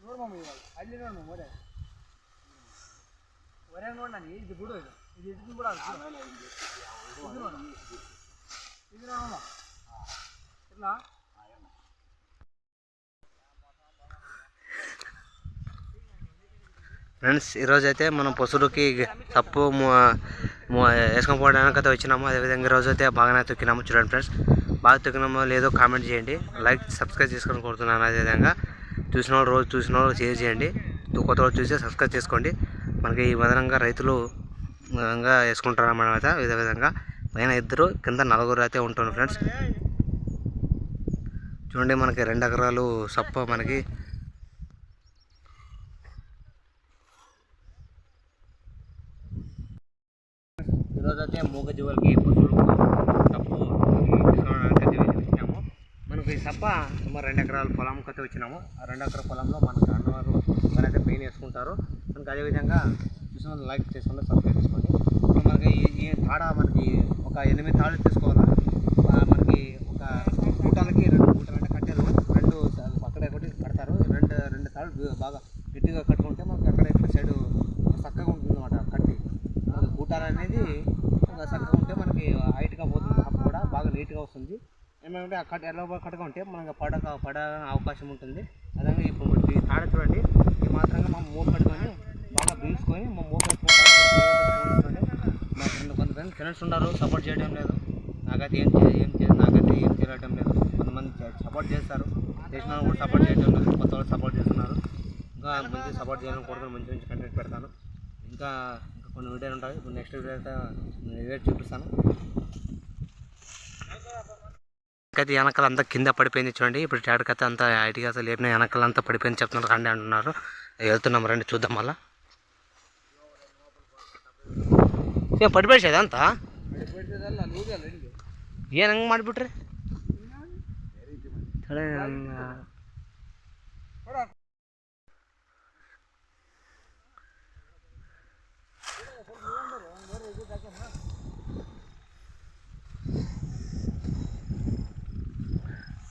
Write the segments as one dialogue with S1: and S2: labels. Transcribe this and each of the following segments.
S1: ನೋಡು ಮಮ್ಮಿ ಇವಾಗ ಅಲ್ಲಿ ನೋಡು ಮಮ್ಮಿ ಒರೆ ಒರೆ ನೋಡು ನಾನು ಇದು ಬಿಡು ಇದು ಇದು ಇಟ್ಟು ಬಿಡು ಅದು ಇದು ನೋಡು ಇದು ನೋಡಮ್ಮ ಇಲ್ಲ
S2: ఫ్రెండ్స్ ఈరోజు అయితే మనం పసురుకి తప్పు వేసుకొని పోవడానికి అయితే వచ్చినాము. అదేవిధంగా ఈరోజు అయితే బాగానే తొక్కినాము చూడండి ఫ్రెండ్స్. బాగా తొక్కినామో లేదో కామెంట్ చేయండి. లైక్ సబ్స్క్రైబ్ చేసుకొని కోరుతున్నాను. అదేవిధంగా చూసిన వాళ్ళు రోజు చూసిన వాళ్ళు షేర్ చేయండి. కొత్త రోజు చూసి సబ్స్క్రైబ్ చేసుకోండి. మనకి ఈ విధంగా రైతులు విధంగా వేసుకుంటారు అయితే ఇదే విధంగా పైన ఇద్దరు కింద నలుగురు అయితే ఉంటాను ఫ్రెండ్స్. చూడండి మనకి రెండు ఎకరాలు సప్ప మనకి ఈరోజు అయితే మూగ జీవులకి పశువులకు తప్పు అయితే వచ్చినాము మనకి సప్ప సుమారు రెండు ఎకరాల పొలంకి అయితే వచ్చినాము. ఆ రెండు ఎకరాల పొలంలో మనకు అన్నవారు మనైతే పెయిన్ వేసుకుంటారు మనకి అదేవిధంగా చూసిన లైక్ చేసుకోండి సబ్స్క్రైబ్ చేసుకోండి. ఇప్పుడు మనకి ఈ- తాడ మనకి ఒక ఎనిమిది తాళ్ళు తీసుకోవాలి? మనకి ఒక కూటాలకి రెండు కూటాలు అంటే కట్టారు రెండు అక్కడే ఒకటి కడతారు. రెండు రెండు తాళ్ళు బాగా గట్టిగా కట్టుకుంటే మనకి అక్కడ ఇట్లా సైడ్ చక్కగా ఉంటుంది. మనకి అనేది చక్కగా ఉంటే మనకి హైట్గా పోతుంది. అప్పుడు కూడా బాగా నీట్గా వస్తుంది. ఏమంటే ఆ కట్ ఎలా కట్టగా ఉంటే మనకి పడక పడ అవకాశం ఉంటుంది. అదే ఇప్పుడు ఈ తాడ చూడండి. ఈ మాత్రంగా మనం మూడు కట్టుకొని బాగా బీల్చుకొని మా మూడు మా ఫ్రెండ్ కొంతమంది ఫ్రెండ్స్ ఉన్నారు. సపోర్ట్ చేయడం లేదు. నాకైతే ఏం ఏం చేయదు నాకైతే ఏం చేయడం లేదు. కొంతమంది సపోర్ట్ చేస్తారు. చేసిన వాళ్ళు కూడా సపోర్ట్ చేయడం లేదు. కొత్త వాళ్ళు సపోర్ట్ చేస్తున్నారు. ఇంకా మంచి సపోర్ట్ చేయాలని కోరుకుని మంచి మంచి కంటెంట్ పెడతాను. ఇంకా కొన్ని వీడియోలు ఉంటాయి ఇప్పుడు నెక్స్ట్ వీడియో అయితే వీడియో చూపిస్తాను అయితే వెనకాల అంతా కింద పడిపోయింది చూడండి ఇప్పుడు ట్యాడ్కి అయితే అంతా ఐటీగా అసలు లేపిన వెనకాల అంతా పడిపోయింది చెప్తున్నారు రండి అంటున్నారు వెళ్తున్నాం రండి చూద్దాం మళ్ళా ಏ ಪಡಿಬೇಡ್ಸದ ಅಂತ
S1: ಪಡಿಪಡಿಸೋದಲ್ಲ ಲೂಸಲ್ಲ ನಿನಗೆ
S2: ಏನು ಹಂಗೆ ಮಾಡಿಬಿಟ್ರಿ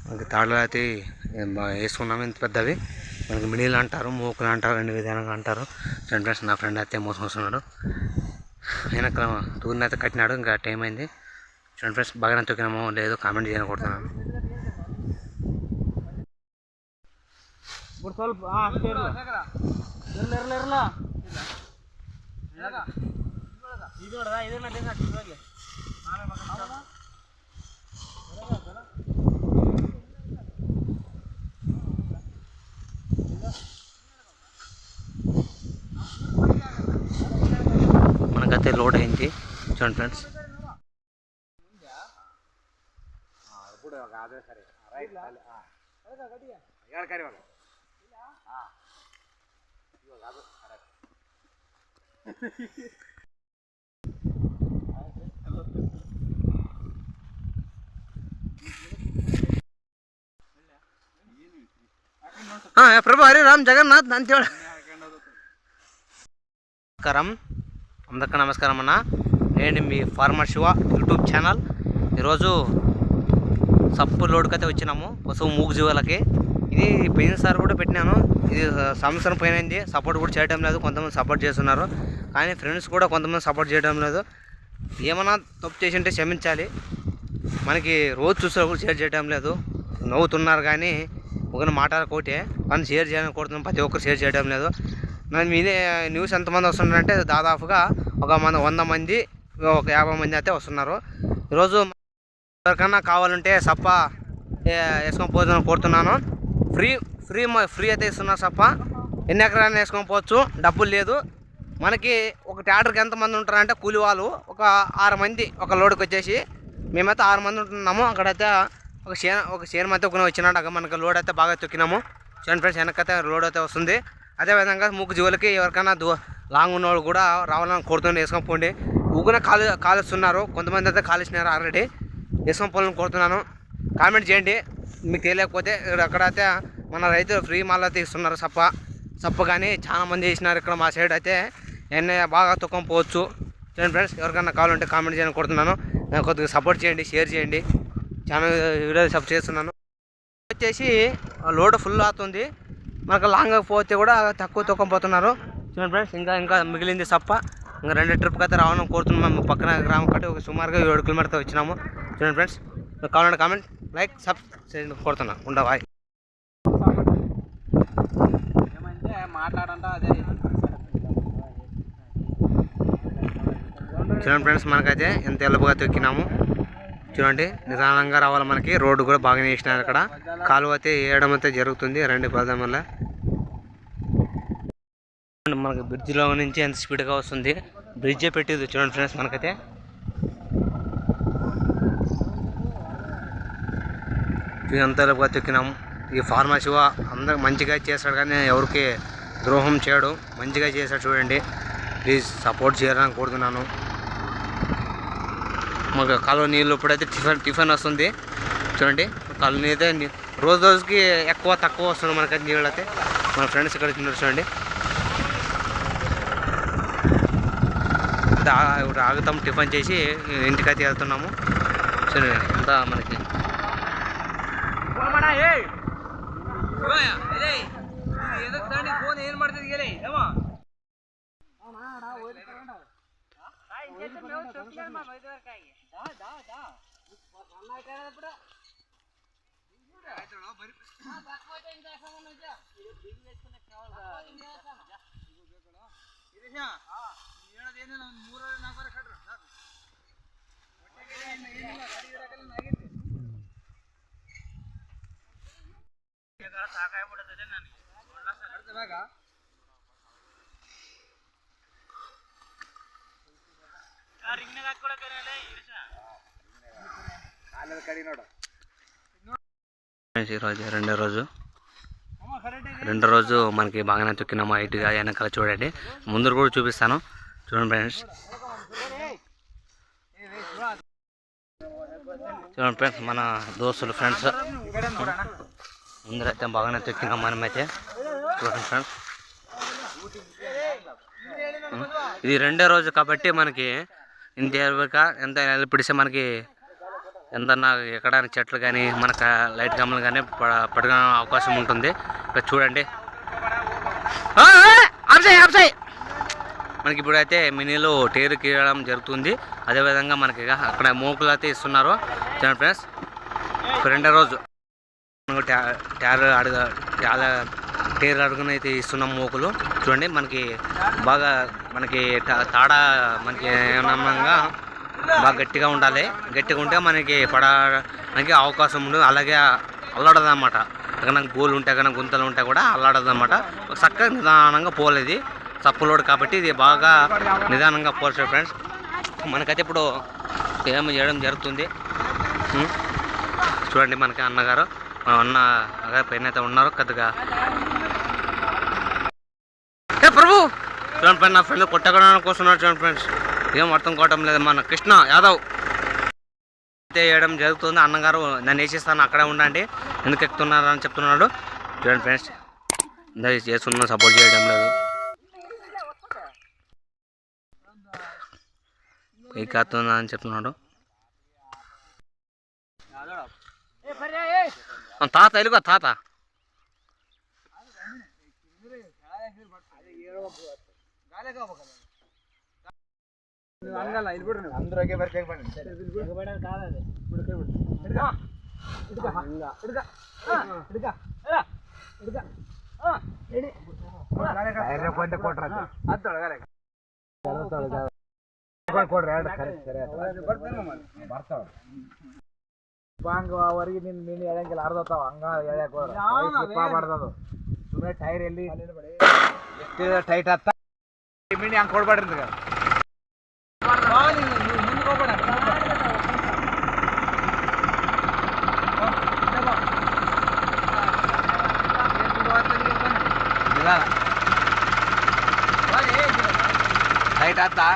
S2: మనకి తాళ్ళు అయితే ఏం బా- వేసుకున్నాము ఇంత పెద్దవి మనకి మిడిల్ అంటారు మూకులు అంటారు రెండు విధాలుగా అంటారు రెండు ఫ్రెండ్స్ నా ఫ్రెండ్ అయితే మోసం వస్తున్నాడు వెనక టూర్ని అయితే కట్టినాడు ఇంకా టైం అయింది చూడండి ఫ్రెండ్స్ బాగానే తొక్కినామో లేదో కామెంట్ చేయని కొడుతున్నాను
S1: ఇప్పుడు ಸ್ವಲ್ಪ ನಡ್ಡಿನ ಇದ್ರಲ್ಲಿ
S2: మనకైతే లోడ్ అయింది చూడండి ఫ్రెండ్స్ ప్రభు హరి రామ్ జగన్నాథ్ అంతేవాడు నమస్కారం అందరికీ నమస్కారం అన్న. నేను మీ ఫార్మర్ శివ యూట్యూబ్ ఛానల్. ఈరోజు సప్పు లోడ్కైతే వచ్చినాము. పశువు మూగు జీవాలకి. ఇది పోయినసారి కూడా పెట్టినాను. ఇది సంవత్సరం పోయినది. సపోర్ట్ కూడా చేయడం లేదు. కొంతమంది సపోర్ట్ చేస్తున్నారు. కానీ ఫ్రెండ్స్ కూడా కొంతమంది సపోర్ట్ చేయడం లేదు. ఏమన్నా తప్పు చేసి ఉంటే క్షమించాలి. మనకి రోజు చూసినా కూడా షేర్ చేయడం లేదు. నవ్వుతున్నారు కానీ ఒక కోటే కానీ షేర్ చేయాలని కోరుతున్నాం ప్రతి ఒక్కరు షేర్ చేయడం లేదు. దాని మీద న్యూస్ ఎంతమంది వస్తున్నారంటే దాదాపుగా ఒక మన వంద మంది ఒక యాభై మంది అయితే వస్తున్నారు. ఈరోజు ఎవరికన్నా కావాలంటే సప్ప వేసుకొని పోతుందని కోరుతున్నాను. ఫ్రీ ఫ్రీ ఫ్రీ అయితే ఇస్తున్నారు సప్ప. ఎన్ని ఎకరాలు వేసుకొని పోవచ్చు డబ్బులు లేదు. మనకి ఒక ట్రాక్టర్కి ఎంతమంది ఉంటారంటే కూలి వాళ్ళు ఒక ఆరు మంది ఒక లోడ్కి వచ్చేసి మేమైతే ఆరు మంది ఉంటున్నాము. అక్కడైతే ఒక చేను ఒక చేను అయితే ఒక వచ్చినాడు అక్కడ మనకి లోడ్ అయితే బాగా తొక్కినాము. చూడండి ఫ్రెండ్స్ వెనకైతే లోడ్ అయితే వస్తుంది. అదేవిధంగా ముగ్గు జీవులకి ఎవరికైనా దూ లాంగ్ ఉన్నవాళ్ళు కూడా రావాలని కోరుతున్నాను వేసుకొని పోండి. ఊగున కాలు కాలుస్తున్నారు. కొంతమంది అయితే కాలుస్తున్నారు ఆల్రెడీ వేసుకొని పోవాలని కోరుతున్నాను. కామెంట్ చేయండి. మీకు తెలియకపోతే ఇక్కడ అక్కడైతే మన రైతులు ఫ్రీ మళ్ళీ అయితే ఇస్తున్నారు సప్ప. సప్ప కానీ చాలా మంది వేసినారు ఇక్కడ మా సైడ్ అయితే. నేను బాగా తొక్కం పోవచ్చు. చూడండి ఫ్రెండ్స్ ఎవరికైనా కావాలంటే కామెంట్ చేయని కొడుతున్నాను నాకు కొద్దిగా సపోర్ట్ చేయండి షేర్ చేయండి. ఛానల్ వీడియో సపోర్ట్ చేస్తున్నాను. వచ్చేసి లోడ్ ఫుల్ అవుతుంది. మనకు లాంగ్ పోతే కూడా తక్కువ తొక్కం పోతున్నారు. చూడండి ఫ్రెండ్స్ ఇంకా ఇంకా మిగిలింది సప్ప. ఇంకా రెండు ట్రిప్కి అయితే రావాలని కోరుతున్నాం. మేము పక్కన గ్రామం కట్టి ఒక సుమారుగా ఏడు కిలోమీటర్తో వచ్చినాము. చూడండి ఫ్రెండ్స్ కావాలంటే కామెంట్ లైక్ సబ్ కోరుతున్నా.
S1: ఏమంటే మాట్లాడంట అదే.
S2: చూడండి ఫ్రెండ్స్ మనకైతే ఎంత ఎలుపుగా తొక్కినాము. చూడండి నిదానంగా రావాలి మనకి. రోడ్డు కూడా బాగా వేసినారు ఇక్కడ కాలువ అయితే వేయడం అయితే జరుగుతుంది రెండు పదం వల్ల మనకి బ్రిడ్జ్లో నుంచి ఎంత స్పీడ్గా వస్తుంది. బ్రిడ్జే పెట్టేది చూడండి ఫ్రెండ్స్ మనకైతే. ఇది ఎంత తొక్కినాము. ఈ ఫార్మసీ అందరు మంచిగా చేస్తాడు కానీ ఎవరికి ద్రోహం చేయడు. మంచిగా చేశాడు చూడండి. ప్లీజ్ సపోర్ట్ చేయాలని కోరుతున్నాను. మాకు కాలువ నీళ్ళు ఇప్పుడైతే టిఫిన్ టిఫిన్ వస్తుంది. చూడండి కాలువ నీళ్ళు అయితే రోజు రోజుకి ఎక్కువ తక్కువ వస్తుంది మనకైతే నీళ్ళు అయితే మన ఫ్రెండ్స్ ఇక్కడ తిన్నారు చూడండి. అయితే ఇప్పుడు ఆగుతాం టిఫిన్ చేసి ఇంటికైతే వెళ్తున్నాము. చూడండి అంతా మనకి.
S1: ಫೋನ್
S2: ఈరోజు రెండో రోజు. రెండో రోజు మనకి బాగానే తొక్కినాము? హైట్గా వెనకాల చూడండి. ముందర కూడా చూపిస్తాను. చూడండి ఫ్రెండ్స్. చూడండి ఫ్రెండ్స్ మన దోస్తులు ఫ్రెండ్స్. ముందరైతే బాగానే తొక్కినాం మనమైతే. చూడండి ఫ్రెండ్స్. ఇది రెండో రోజు కాబట్టి మనకి ఇంత ఎరువుక ఎంత పిడిస్తే మనకి ఎంత ఎక్కడానికి చెట్లు కానీ మనకు లైట్ గమ్మలు కానీ పడగ అవకాశం ఉంటుంది. ఇక్కడ చూడండి. అబ్సాయి అబ్సాయి మనకి ఇప్పుడైతే మినీలో టేరు కీయడం జరుగుతుంది. అదేవిధంగా మనకి అక్కడ మోకులు అయితే ఇస్తున్నారు. చూడండి ఫ్రెండ్స్ ఫ్రెండ్ రెండో రోజు మనకు అడుగు చాలా టేర్ అడుగున అయితే ఇస్తున్నాం మోకులు. చూడండి మనకి బాగా మనకి తాడ మనకి ఏమన్నా బాగా గట్టిగా ఉండాలి. గట్టిగా ఉంటే మనకి పడడానికి అవకాశం ఉండదు. అలాగే అల్లాడదు అనమాట ఎక్కడ గోలు ఉంటాయి ఎక్కడ గుంతలు ఉంటాయి కూడా అల్లాడదు అనమాట చక్కగా నిదానంగా పోలేదు చప్పులోడు కాబట్టి ఇది బాగా నిదానంగా పోల్చారు ఫ్రెండ్స్. మనకైతే ఇప్పుడు ఏమి చేయడం జరుగుతుంది. చూడండి మనకి అన్నగారు మా అన్న పైన అయితే ఉన్నారు కొద్దిగా. ఏ ప్రభు! చూడండి ఫ్రెండ్ నా ఫ్రెండ్ కొట్టడానికి వస్తున్నారు చూడండి ఫ్రెండ్స్. ఏం అర్థం కావటం లేదు మన కృష్ణ యాదవ్. అయితే వేయడం జరుగుతుంది. అన్నగారు నన్ను వేసిస్తాను అక్కడే ఉండండి. ఎందుకు ఎక్కుతున్నారు అని చెప్తున్నాడు. చూడండి ఫ్రెండ్స్ చేస్తున్నా సపోర్ట్ చేయడం లేదు. ఏ ఉందా అని చెప్తున్నాడు తాత ఎలుగు తాత
S1: అందరూ ఒకే బర్కే పడండి కాదండి ಹಂಗ ಹೊರಗೆ ನಿನ್ ಮೀನು ಎಳಂಗಿಲ್ಲ ಅರ್ಧತ್ತಾವ ಹಂಗ ಎಳ್ಯಾಕ ಮಾಡ್ದದು ಸುಮ್ಮನೆ ಟೈರ್ ಎಲ್ಲಿ ಟೈಟ್ ಆತ ಮೀನು ಹಂಗ ಕೊಡ್ಬೇಡ್ರಿ ನಿಮ್ಗೆ? ಟೈಟ್ ಆತಾ